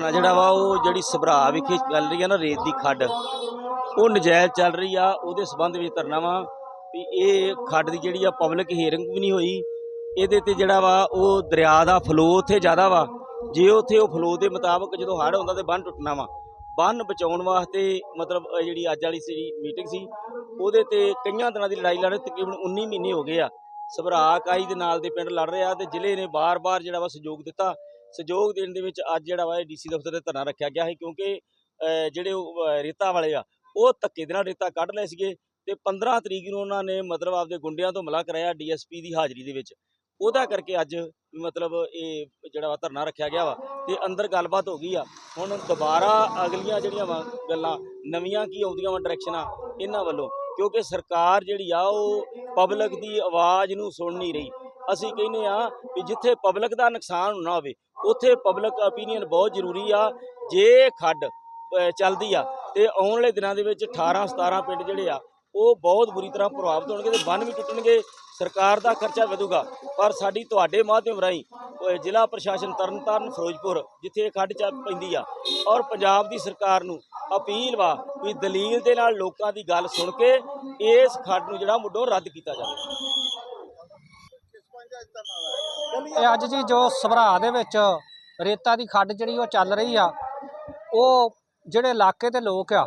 ਧਰਨਾ ਜਿਹੜਾ ਵਾ ਉਹ ਜਿਹੜੀ ਸਭਰਾ ਵਿਖੇ ਚੱਲ ਰਹੀ ਆ ਨਾ ਰੇਤ ਦੀ ਖੱਡ, ਉਹ ਨਜਾਇਜ਼ ਚੱਲ ਰਹੀ ਆ। ਉਹਦੇ ਸਬੰਧ ਵਿੱਚ ਧਰਨਾ ਵਾ ਵੀ ਇਹ ਖੱਡ ਦੀ ਜਿਹੜੀ ਆ ਪਬਲਿਕ ਹੀਅਰਿੰਗ ਵੀ ਨਹੀਂ ਹੋਈ। ਇਹਦੇ ਤੇ ਜਿਹੜਾ ਵਾ ਉਹ ਦਰਿਆ ਦਾ ਫਲੋ ਉੱਥੇ ਜ਼ਿਆਦਾ ਵਾ। ਜੇ ਉੱਥੇ ਉਹ ਫਲੋ ਦੇ ਮੁਤਾਬਕ ਜਦੋਂ ਹੜ੍ਹ ਹੁੰਦਾ ਤੇ ਬੰਨ ਟੁੱਟਣਾ ਵਾ। ਬੰਨ ਬਚਾਉਣ ਵਾਸਤੇ ਮਤਲਬ ਜਿਹੜੀ ਅੱਜ ਵਾਲੀ ਸੀ ਮੀਟਿੰਗ ਸੀ, ਉਹਦੇ ਤੇ ਕਈਆਂ ਦਿਨਾਂ ਦੀ ਲੜਾਈ ਲੜ ਰਹੇ ਤਕਰੀਬਨ 19 ਮਹੀਨੇ ਹੋ ਗਏ ਆ। ਸਭਰਾ ਇਕਾਈ ਦੇ ਨਾਲ ਦੇ ਪਿੰਡ ਲੜ ਰਿਹਾ ਤੇ ਜ਼ਿਲ੍ਹੇ ਨੇ ਬਾਰ-ਬਾਰ ਜਿਹੜਾ ਵਾ ਸਹਿਯੋਗ ਦਿੱਤਾ। ਸਹਿਯੋਗ ਦੇਣ ਦੇ ਵਿੱਚ ਅੱਜ ਜਿਹੜਾ ਵਾ ਇਹ ਡੀਸੀ ਦਫ਼ਤਰ ਤੇ ਧਰਨਾ ਰੱਖਿਆ ਗਿਆ ਹੈ ਕਿਉਂਕਿ ਜਿਹੜੇ ਉਹ, ਰੇਤਾ ਵਾਲੇ ਆ ਉਹ ਧੱਕੇ ਦੇ ਨਾਲ ਰੇਤਾ ਕੱਢ ਲਏ ਸੀਗੇ ਤੇ 15 ਤਰੀਕ ਨੂੰ ਉਹਨਾਂ ਨੇ ਮਤਲਬ ਆਪਦੇ ਗੁੰਡਿਆਂ ਤੋਂ ਮਿਲਾ ਕਰਾਇਆ ਡੀਐਸਪੀ ਦੀ ਹਾਜ਼ਰੀ ਦੇ ਵਿੱਚ। ਉਹਦਾ ਕਰਕੇ ਅੱਜ ਮਤਲਬ ਇਹ ਜਿਹੜਾ ਵਾ ਧਰਨਾ ਰੱਖਿਆ ਗਿਆ ਵਾ ਤੇ ਅੰਦਰ ਗੱਲਬਾਤ ਹੋ ਗਈ ਆ। ਹੁਣ ਦੁਬਾਰਾ ਅਗਲੀਆਂ ਜਿਹੜੀਆਂ ਵਾ ਗੱਲਾਂ ਨਵੀਆਂ ਕੀ ਆਉਂਦੀਆਂ ਵਾ ਡਾਇਰੈਕਸ਼ਨਾਂ ਇਹਨਾਂ ਵੱਲੋਂ ਕਿਉਂਕਿ ਸਰਕਾਰ ਜਿਹੜੀ ਆ ਉਹ ਪਬਲਿਕ ਦੀ ਆਵਾਜ਼ ਨੂੰ ਸੁਣ ਨਹੀਂ ਰਹੀ। ਅਸੀਂ ਕਹਿੰਦੇ ਆ ਵੀ ਜਿੱਥੇ ਪਬਲਿਕ ਦਾ ਨੁਕਸਾਨ ਨਾ ਹੋਵੇ, ਉੱਥੇ ਪਬਲਿਕ opinion ਬਹੁਤ ਜ਼ਰੂਰੀ ਆ, ਜੇ ਖੱਡ ਚੱਲਦੀ ਆ, ਤੇ ਆਉਣ ਵਾਲੇ ਦਿਨਾਂ ਦੇ ਵਿੱਚ 18 17 ਪਿੰਡ ਜਿਹੜੇ ਆ, ਉਹ ਬਹੁਤ ਬੁਰੀ ਤਰ੍ਹਾਂ ਪ੍ਰਭਾਵਿਤ ਹੋਣਗੇ ਤੇ ਬੰਨ ਵੀ ਟੁੱਟਣਗੇ, ਸਰਕਾਰ ਦਾ ਖਰਚਾ ਵਧੂਗਾ। ਪਰ ਸਾਡੀ ਤੁਹਾਡੇ ਮਾਧਿਅਮ ਰਾਹੀਂ ਜ਼ਿਲ੍ਹਾ ਪ੍ਰਸ਼ਾਸਨ ਤਰਨਤਾਰਨ, ਫਿਰੋਜ਼ਪੁਰ, ਜਿੱਥੇ ਇਹ ਖੱਡ ਚੱਲ ਪੈਂਦੀ ਆ, ਔਰ ਪੰਜਾਬ ਦੀ ਸਰਕਾਰ ਨੂੰ ਅਪੀਲ ਵਾ ਵੀ ਦਲੀਲ ਦੇ ਨਾਲ ਲੋਕਾਂ ਦੀ ਗੱਲ ਸੁਣ ਕੇ ਇਸ ਖੱਡ ਨੂੰ ਜਿਹੜਾ ਮੁੱਢੋਂ ਰੱਦ ਕੀਤਾ ਜਾਵੇ। ਇਹ ਅੱਜ ਜੀ ਜੋ ਸਭਰਾ ਦੇ ਵਿੱਚ ਰੇਤਾ ਦੀ ਖੱਡ ਜਿਹੜੀ ਉਹ ਚੱਲ ਰਹੀ ਆ, ਉਹ ਜਿਹੜੇ ਇਲਾਕੇ ਦੇ ਲੋਕ ਆ,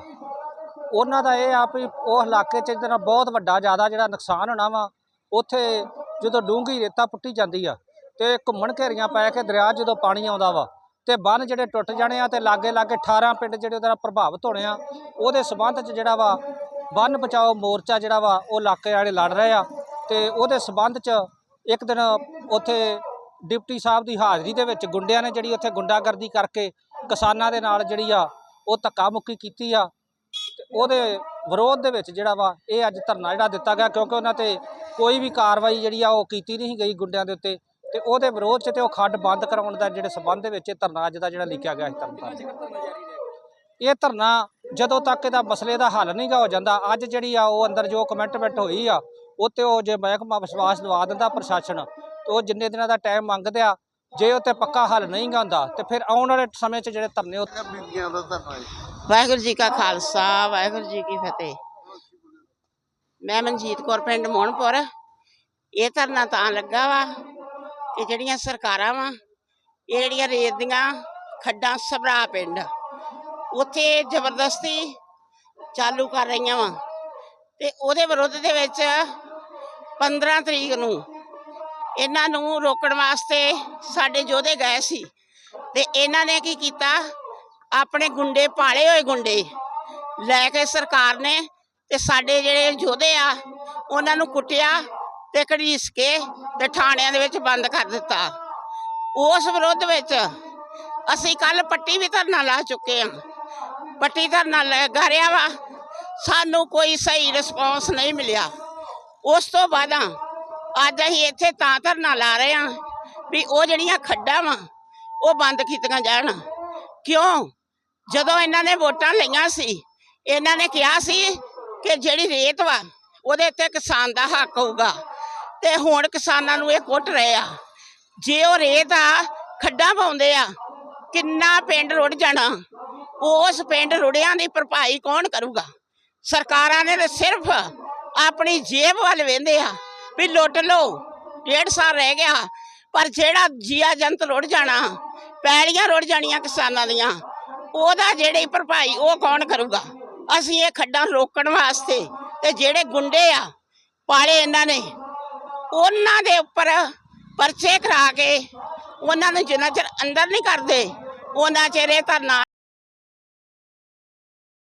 ਉਹਨਾਂ ਦਾ ਇਹ ਆ ਵੀ ਉਹ ਇਲਾਕੇ 'ਚ ਇਹਦੇ ਨਾਲ ਬਹੁਤ ਵੱਡਾ ਜ਼ਿਆਦਾ ਜਿਹੜਾ ਨੁਕਸਾਨ ਹੋਣਾ ਵਾ, ਉੱਥੇ ਜਦੋਂ ਡੂੰਘੀ ਰੇਤਾ ਪੁੱਟੀ ਜਾਂਦੀ ਆ ਤੇ ਘੁੰਮਣ ਘੇਰੀਆਂ ਪੈ ਕੇ ਦਰਿਆ ਜਦੋਂ ਪਾਣੀ ਆਉਂਦਾ ਵਾ ਤੇ ਬੰਨ ਜਿਹੜੇ ਟੁੱਟ ਜਾਣੇ ਆ ਤੇ ਲਾਗੇ ਲਾਗੇ 18 ਪਿੰਡ ਜਿਹੜੇ ਉਹਦੇ ਨਾਲ ਪ੍ਰਭਾਵਿਤ ਹੋਣੇ ਆ, ਉਹਦੇ ਸਬੰਧ 'ਚ ਜਿਹੜਾ ਵਾ ਬੰਨ ਬਚਾਓ ਮੋਰਚਾ ਜਿਹੜਾ ਵਾ ਉਹ ਇਲਾਕੇ ਵਾਲੇ ਲੜ ਰਹੇ ਆ ਤੇ ਉਹਦੇ ਸਬੰਧ 'ਚ ਇੱਕ ਦਿਨ ਉੱਥੇ ਡਿਪਟੀ ਸਾਹਿਬ ਦੀ ਹਾਜ਼ਰੀ ਦੇ ਵਿੱਚ ਗੁੰਡਿਆਂ ਨੇ ਜਿਹੜੀ ਉੱਥੇ ਗੁੰਡਾਗਰਦੀ ਕਰਕੇ ਕਿਸਾਨਾਂ ਦੇ ਨਾਲ ਜਿਹੜੀ ਆ, ਉਹ ਧੱਕਾ ਮੁੱਕੀ ਕੀਤੀ ਆ। ਤੇ ਉਹਦੇ ਵਿਰੋਧ ਦੇ ਵਿੱਚ ਜਿਹੜਾ ਵਾ, ਇਹ ਅੱਜ ਧਰਨਾ ਜਿਹੜਾ ਦਿੱਤਾ ਗਿਆ ਕਿਉਂਕਿ ਉਹਨਾਂ ਤੇ ਕੋਈ ਵੀ ਕਾਰਵਾਈ ਜਿਹੜੀ ਆ, ਉਹ ਕੀਤੀ ਨਹੀਂ ਗਈ ਗੁੰਡਿਆਂ ਦੇ ਉੱਤੇ। ਤੇ ਉਹਦੇ ਵਿਰੋਧ 'ਚ ਤੇ ਉਹ ਖੱਡ ਬੰਦ ਕਰਾਉਣ ਦਾ ਜਿਹੜੇ ਸਬੰਧ ਦੇ ਵਿੱਚ ਇਹ ਧਰਨਾ ਅੱਜ ਦਾ ਜਿਹੜਾ ਲਿਖਿਆ ਗਿਆ ਸੀ ਧਰਨਾ। ਇਹ ਧਰਨਾ ਜਦੋਂ ਤੱਕ ਇਹਦਾ ਮਸਲੇ ਦਾ ਹੱਲ ਨਹੀਂਗਾ ਹੋ ਜਾਂਦਾ, ਅੱਜ ਜਿਹੜੀ ਆ, ਉਹ ਅੰਦਰ ਜੋ ਕਮਿਟਮੈਂਟ ਹੋਈ ਆ ਉਹ ਤੇ ਉਹ ਜੇ ਮਹਿਕਮਾ ਵਿਸ਼ਵਾਸ ਦਵਾ ਦਿੰਦਾ ਪ੍ਰਸ਼ਾਸਨ ਤੇ ਉਹ ਜਿੰਨੇ ਦਿਨਾਂ ਦਾ ਟਾਈਮ ਮੰਗਦੇ ਆ ਜੇ ਉਹ ਤੇ ਪੱਕਾ ਹੱਲ ਨਹੀਂ ਗਾ ਹੁੰਦਾ ਤੇ ਫਿਰ ਆਉਣ ਵਾਲੇ ਸਮੇਂ 'ਚ ਜਿਹੜੇ ਧਰਨੇ ਉਹ ਬੀਬੀਆਂ ਦਾ ਧਰਨਾ ਜੀ? ਵਾਹਿਗੁਰੂ ਜੀ ਕਾ ਖਾਲਸਾ ਵਾਹਿਗੁਰੂ ਜੀ ਕੀ ਫਤਿਹ। ਮੈਂ ਮਨਜੀਤ ਕੌਰ ਪਿੰਡ ਮੋਹਨਪੁਰ। ਇਹ ਧਰਨਾ ਤਾਂ ਲੱਗਾ ਵਾ ਕਿ ਜਿਹੜੀਆਂ ਸਰਕਾਰਾਂ ਵਾ ਇਹ ਜਿਹੜੀਆਂ ਰੇਤ ਦੀਆਂ ਖੱਡਾਂ ਸਭਰਾ ਪਿੰਡ ਉੱਥੇ ਜ਼ਬਰਦਸਤੀ ਚਾਲੂ ਕਰ ਰਹੀਆਂ ਵਾ। ਤੇ ਉਹਦੇ ਵਿਰੁੱਧ ਦੇ ਵਿੱਚ 15 ਤਰੀਕ ਨੂੰ ਇਹਨਾਂ ਨੂੰ ਰੋਕਣ ਵਾਸਤੇ ਸਾਡੇ ਯੋਧੇ ਗਏ ਸੀ ਤੇ ਇਹਨਾਂ ਨੇ ਕੀ ਕੀਤਾ? ਆਪਣੇ ਗੁੰਡੇ ਪਾਲੇ ਹੋਏ ਗੁੰਡੇ ਲੈ ਕੇ ਸਰਕਾਰ ਨੇ ਤੇ ਸਾਡੇ ਜਿਹੜੇ ਯੋਧੇ ਆ, ਉਹਨਾਂ ਨੂੰ ਕੁੱਟਿਆ ਤੇ ਘੜੀਸ ਕੇ ਤੇ ਥਾਣਿਆਂ ਦੇ ਵਿੱਚ ਬੰਦ ਕਰ ਦਿੱਤਾ। ਉਸ ਵਿਰੁੱਧ ਵਿੱਚ ਅਸੀਂ ਕੱਲ ਪੱਟੀ ਵੀ ਧਰਨਾ ਲਾ ਚੁੱਕੇ ਆ ਪੱਟੀ ਧਰਨਾ ਲੱਗਾ ਰਿਹਾ ਵਾ ਸਾਨੂੰ ਕੋਈ ਸਹੀ ਰਿਸਪੌਂਸ ਨਹੀਂ ਮਿਲਿਆ। ਉਸ ਤੋਂ ਬਾਅਦ ਅੱਜ ਅਸੀਂ ਇੱਥੇ ਤਾਂ ਧਰਨਾ ਲਾ ਰਹੇ ਹਾਂ ਵੀ ਉਹ ਜਿਹੜੀਆਂ ਖੱਡਾਂ ਵਾ, ਉਹ ਬੰਦ ਕੀਤੀਆਂ ਜਾਣ। ਕਿਉਂ? ਜਦੋਂ ਇਹਨਾਂ ਨੇ ਵੋਟਾਂ ਲਈਆਂ ਸੀ, ਇਹਨਾਂ ਨੇ ਕਿਹਾ ਸੀ ਕਿ ਜਿਹੜੀ ਰੇਤ ਵਾ, ਉਹਦੇ ਉੱਤੇ ਕਿਸਾਨ ਦਾ ਹੱਕ ਹੋਊਗਾ। ਤੇ ਹੁਣ ਕਿਸਾਨਾਂ ਨੂੰ ਇਹ ਕੁੱਟ ਰਹੇ ਆ। ਜੇ ਉਹ ਰੇਤ ਆ, ਖੱਡਾਂ ਪਾਉਂਦੇ ਆ, ਕਿੰਨਾ ਪਿੰਡ ਰੁੜ ਜਾਣਾ? ਉਸ ਪਿੰਡ ਰੁੜਿਆਂ ਦੀ ਭਰਪਾਈ ਕੌਣ ਕਰੂਗਾ? ਸਰਕਾਰਾਂ ਨੇ ਤਾਂ ਸਿਰਫ ਆਪਣੀ ਜੇਬ ਵੱਲ ਵੇਂਦੇ ਆ ਵੀ ਲੁੱਟ ਲਓ, ਡੇਢ ਸਾਲ ਰਹਿ ਗਿਆ, ਪਰ ਜਿਹੜਾ ਜੀਆ ਜੰਤ ਰੁੜ ਜਾਣਾ ਪੈੜੀਆਂ ਰੁੜ ਜਾਣੀਆਂ ਕਿਸਾਨਾਂ ਦੀਆਂ, ਉਹਦਾ ਜਿਹੜੀ ਭਰਪਾਈ ਉਹ ਕੌਣ ਕਰੂਗਾ? ਅਸੀਂ ਇਹ ਖੱਡਾਂ ਰੋਕਣ ਵਾਸਤੇ ਤੇ ਜਿਹੜੇ ਗੁੰਡੇ ਆ, ਪਾਲੇ ਇਹਨਾਂ ਨੇ, ਉਹਨਾਂ ਦੇ ਉੱਪਰ ਪਰਚੇ ਕਰਾ ਕੇ ਉਹਨਾਂ ਨੂੰ ਜਿੰਨਾ ਚਿਰ ਅੰਦਰ ਨਹੀਂ ਕਰਦੇ, ਉਹਨਾਂ ਚਿਰ ਇਹ ਧਰਨਾ